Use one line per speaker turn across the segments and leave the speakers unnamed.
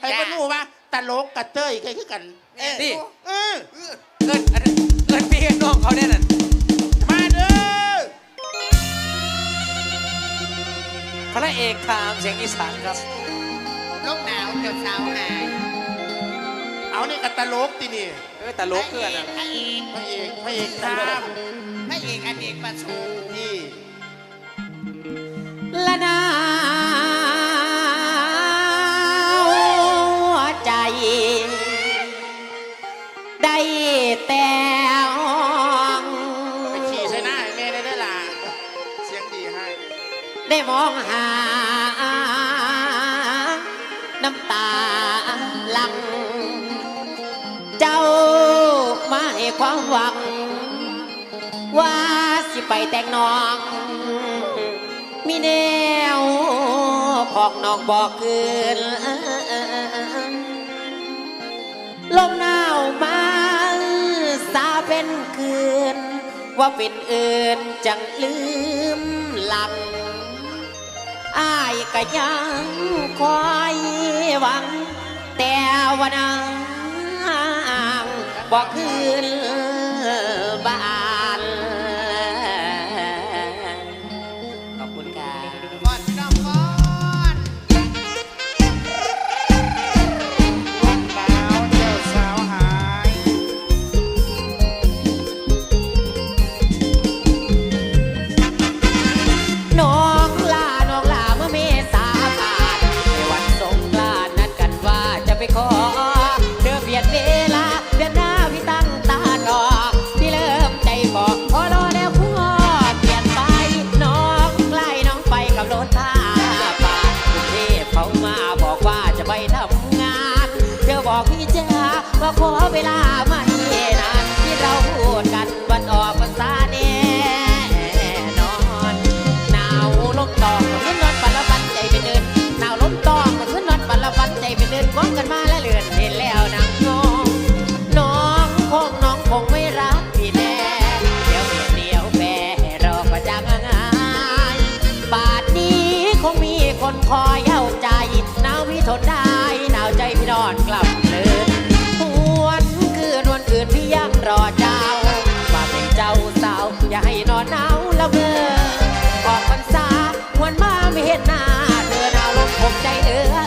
ไอ้เพิ่นรู้ว่าตลกกับเต้ยใครคือกัน
นี่
เออ
เอินเอินพี่เอินน้องเขาเนี่ยน่ะ
มาเด้อ
พระเอกคามเสียงอีสานครับ
ลกหนาวเดี๋ยวสาวหาย
เอานี่กับตลกตินี่
เออต่โลกเกินอะ
พระเอก
พระเอกพระเอกน้
พระเอกอเนกประสงม
นี่
ละนา ได้
มองหา
น้ำตาหลัง เจ้ามาให้ความหวัง ว่าสิไปแต่งน้อง มีแนวพอกนอกบอกเกินลมหนาวมาสาเป็นคืน ว่าเป็นอื่นจังลืมหลัง อายก็ยังคอยหวัง แต่วันนั้นบ
อกคืน
ท่าป่าคุเทพเขามาบอกว่าจะไปทำงาน เธอบอกพี่จ้าว่าขอเวลาไหม อย่าให้นอนหนาวละเมอบอกพรรษาวันมาไม่เห็นหน้า เธอหนาวลม
ผ
มใจ
เออ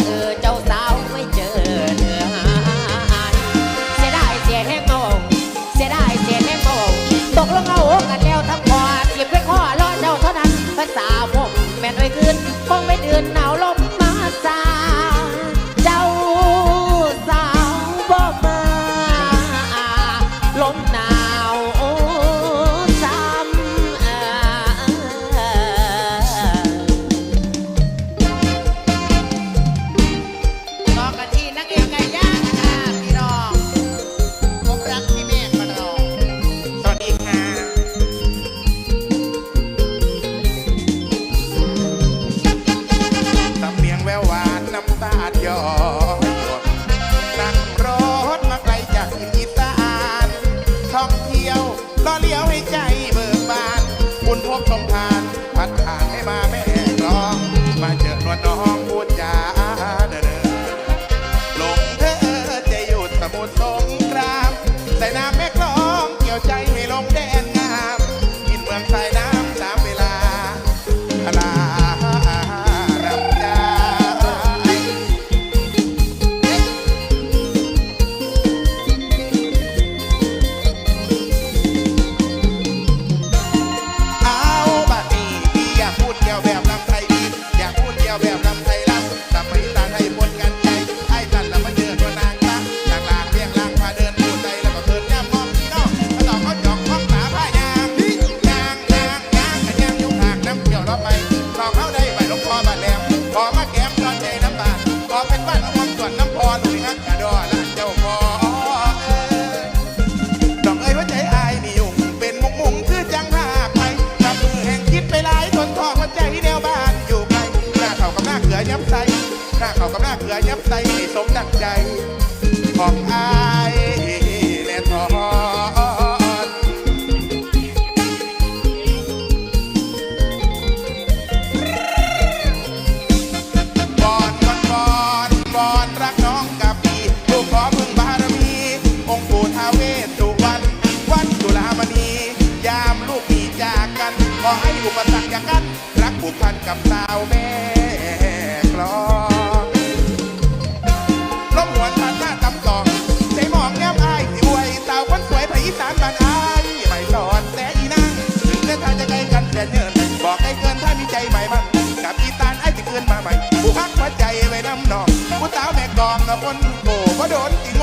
โ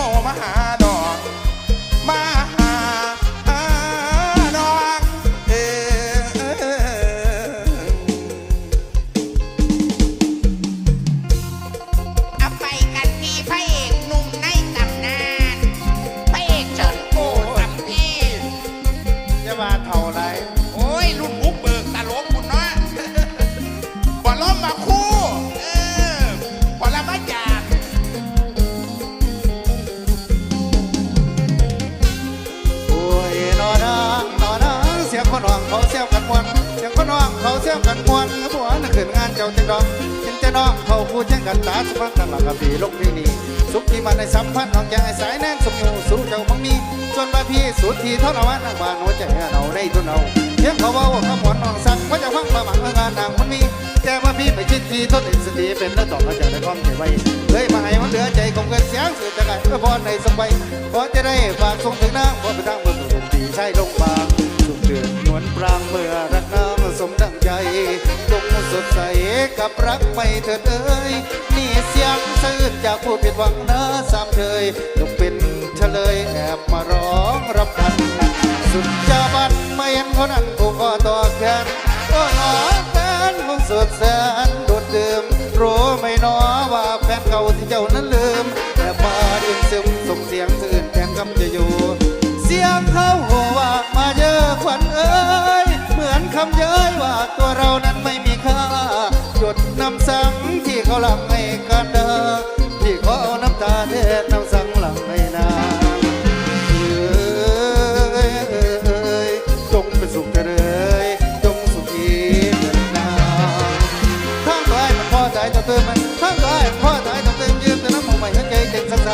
เขาเสียกันมวนหัวนั่นขึ้นงานเจ้าจังดอกเห็นแต่น้องเขาพูดแจ้งกันตาสุพตั้งหลักกับพี่ลงพี่นี่สุขที่มันในสัมพันธ์น้องใจสายแน่นสมอยู่สู่เจ้ามังมีส่วนบาพี่สุดที่ทรมานนางบ้านหัวใจเราได้ทุนเอาเพียงเขาว่าเขาหมอนน้องสักว่าจะฟังประมังงานนางมันมีแต่ว่าพี่ไม่คิดที่ทนเองสติเป็นแล้วต่อมาจากในความใจไว้เลยมาให้มันเหลือใจคงเกินเสียงสื่อจะไงเพื่อพรในสบายพอจะได้ฝากส่งถึงนางพอไปทางบนสุขตีใช่ลงบางสุขเดือนนวลปรางเมือง ใสกับรักไม่เถิดเอ้ยนี่เสียงซื่นจากผู้ผิดหวังนะสามเชยจงเป็นเฉลยแอบมาร้องรับกัน สุดจาบันไม่เห็นคนนั้นกูก็ต่อแขนก็หนอแฟนคงสุดแสนโดดดื่มรู้ไม่นอว่าแฟนเก่าที่เจ้านั้นลืมแต่มาดินซึมส่งเสียงสื่นแทนคำจะอยู่ เสียงเขาหัวว่ามาเยอะขวัญเอ้ย ค่าหยดน้ำสังที่เขาหลังให้กันเดอที่เขาเอาน้ำตาเทน้ำสังหลังให้นางเอ้ยเอ้ยเอ้ยจงเป็นสุขเถิดเอ้ยจงสุขีเถิดนางทางร้ายมันพ่อใจจะเตือนมันทางร้ายมันพ่อใจจะเตือนยืมแต่น้ำมองไม่หัวใจเต็มสักใจ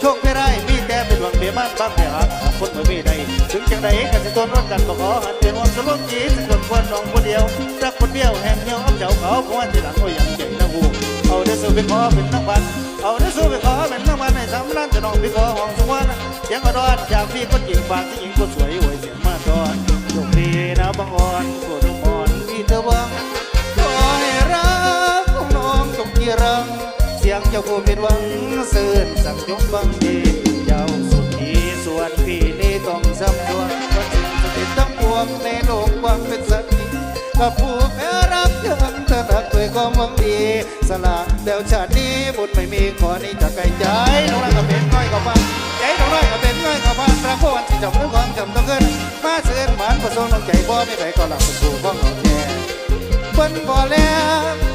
โชคไม่ได้มีแต่เป็นหวังเบียมันบ้างเบียหักคนเมื่อมีใดถึงจังใดกันจะต้นรถกันก็ขอหันเตียนวันสลบจีสักคน ควรน้องคนเดียวรักคนเดียวแห่งเดียวเอาเจ้าเขาเพราะว่าที่หลังก็ยังใหญ่นะหูเอาเด้สู้ไปขอเป็นนักบันเอาเด้สู้ไปขอเป็นนักบันในสามล้านจะน้องไปขอห้องสวรรค์เสียงกระดอนจากพี่คนหญิงบางที่หญิงคนสวยหวยเสียงมาตอนโชคดีนะบางอ่อนโกรธมอนมีเธอวังขอให้รักของน้องจงที่รังเสียงเจ้าผู้เป็นหวังเสื่นสั่งจงบัง ลงความเป็นสัตว์กับผู้แพ้รับยังเธอหักด้วยความหวังดีสละเดี๋ยวชาตินี้บุญไม่มีขอนี้จะไกลใจน้องรักก็เป็นง่อยกับฟังใจน้องน้อยก็เป็นง่อยกับฟั
งรักวันที่จำ
เรื่องค
วา
มจำต้องขึ้นมาเสื่อมหมานผสงค์น้องใจบ่ไม่ไปก็
ห
ลั
บสู่
ข้องน้องแก่เปิ้นบ่แล้ว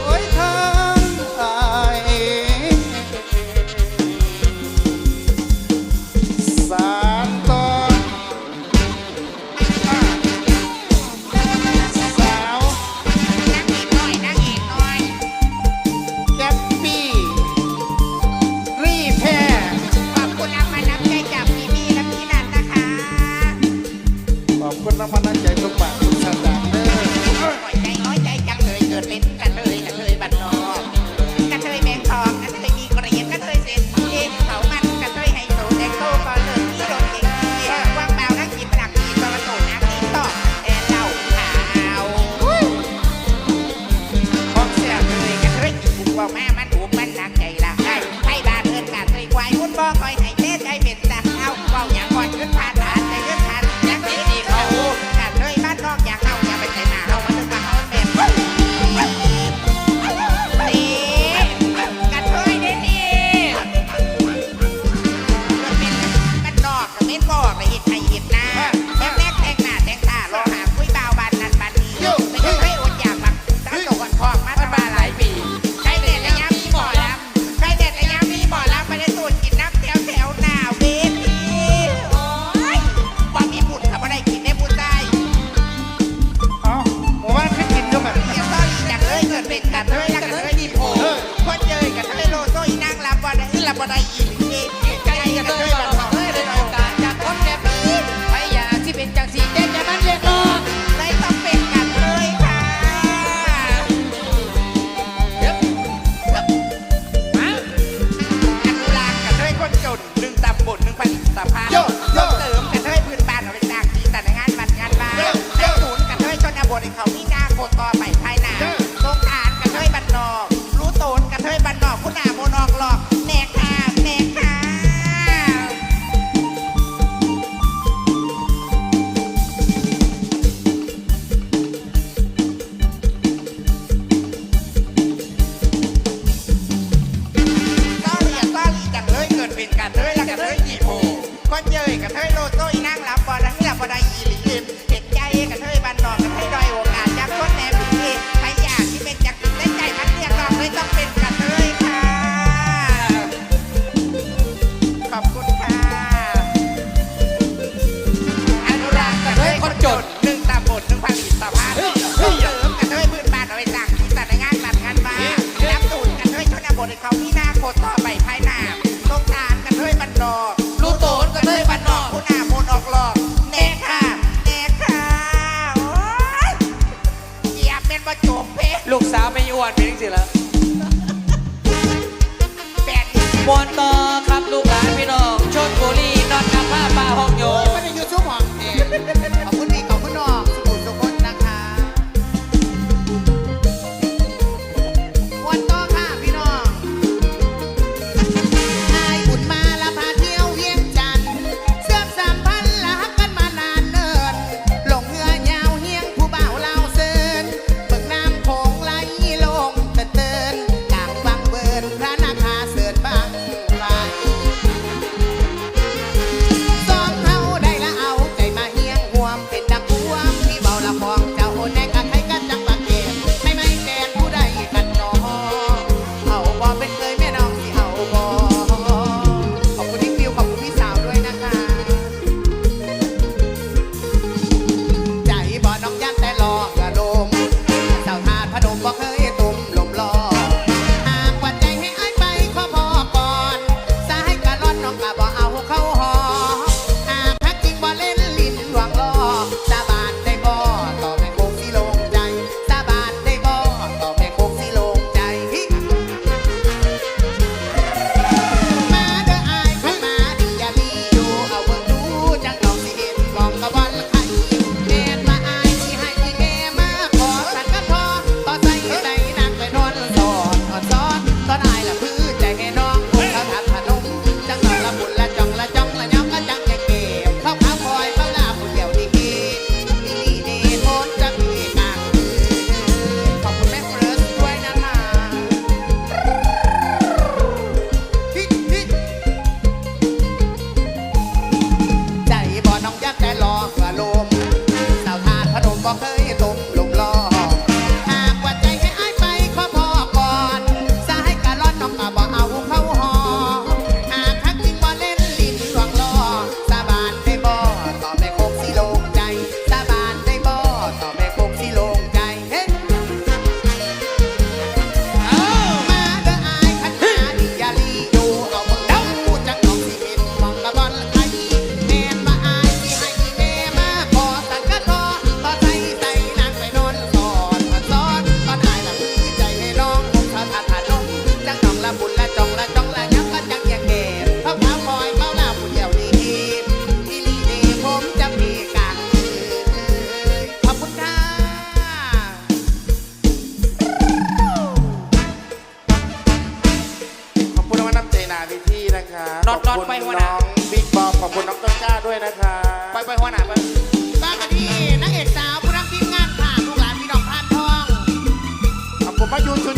do I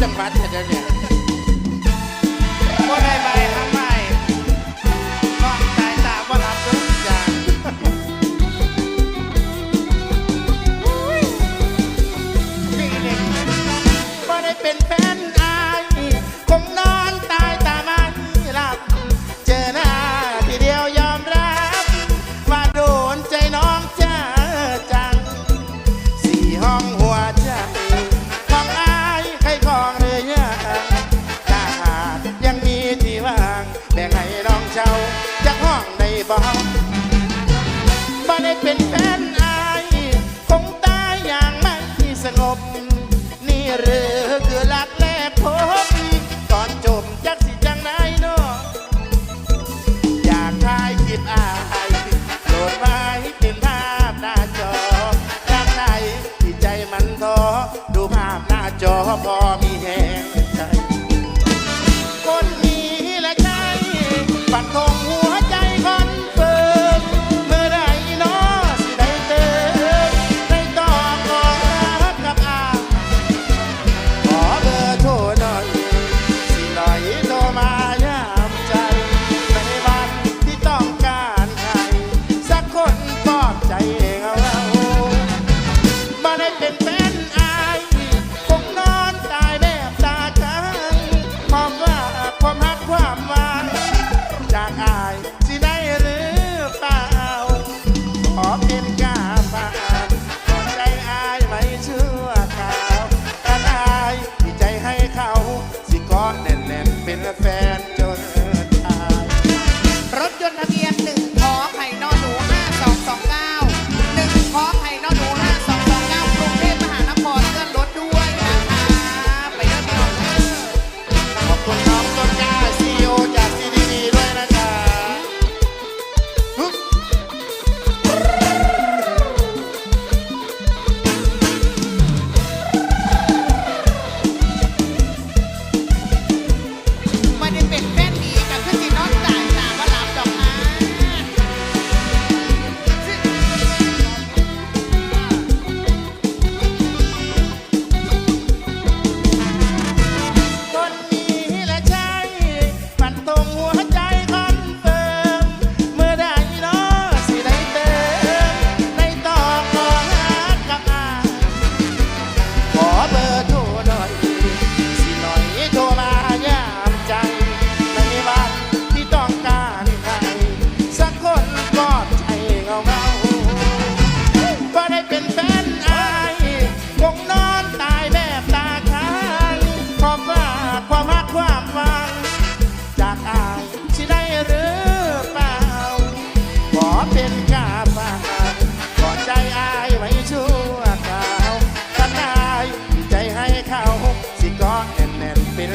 จังหวัดเท่า
หนเนี่ย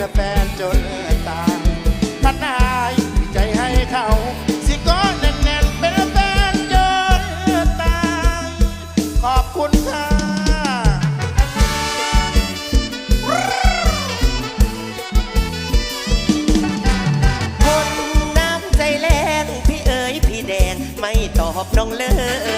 อแฟนจนตาย
ถ้า
ตายใจให้เขาสิก้อนแน่นแน่นเป็นแฟนจนตาย ขอบคุณค่ะ
คนน้ำใจแรงพี่เอ๋ยพี่แดงไม่ตอบน้องเลย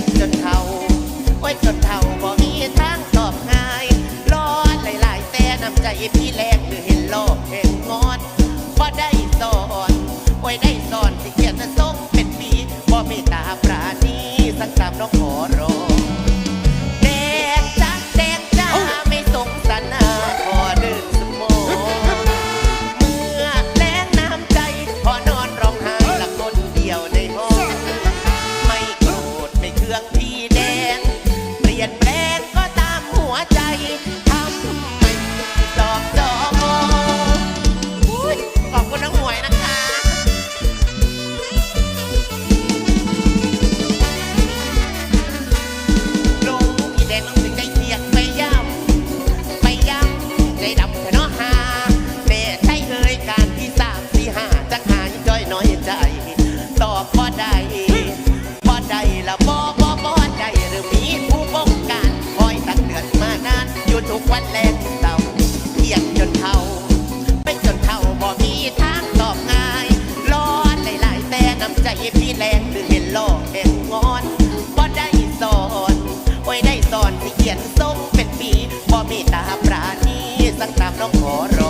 กันจนเท่าไอ้จนเท่าบ่มีทางตอบง่ายร้อนหลาย ๆ แต่น้ำใจพี่แรกคือเห็นโลกเห็นงอนบ่ได้สอนไอ้ได้สอนสิเกียรจะส่งเป็นปีบ่มีตาปราณีสักตำมน้องขอร้อง เขียนส่งเป็นปีบ่มีตาปราณีสักตามน้องขอรอ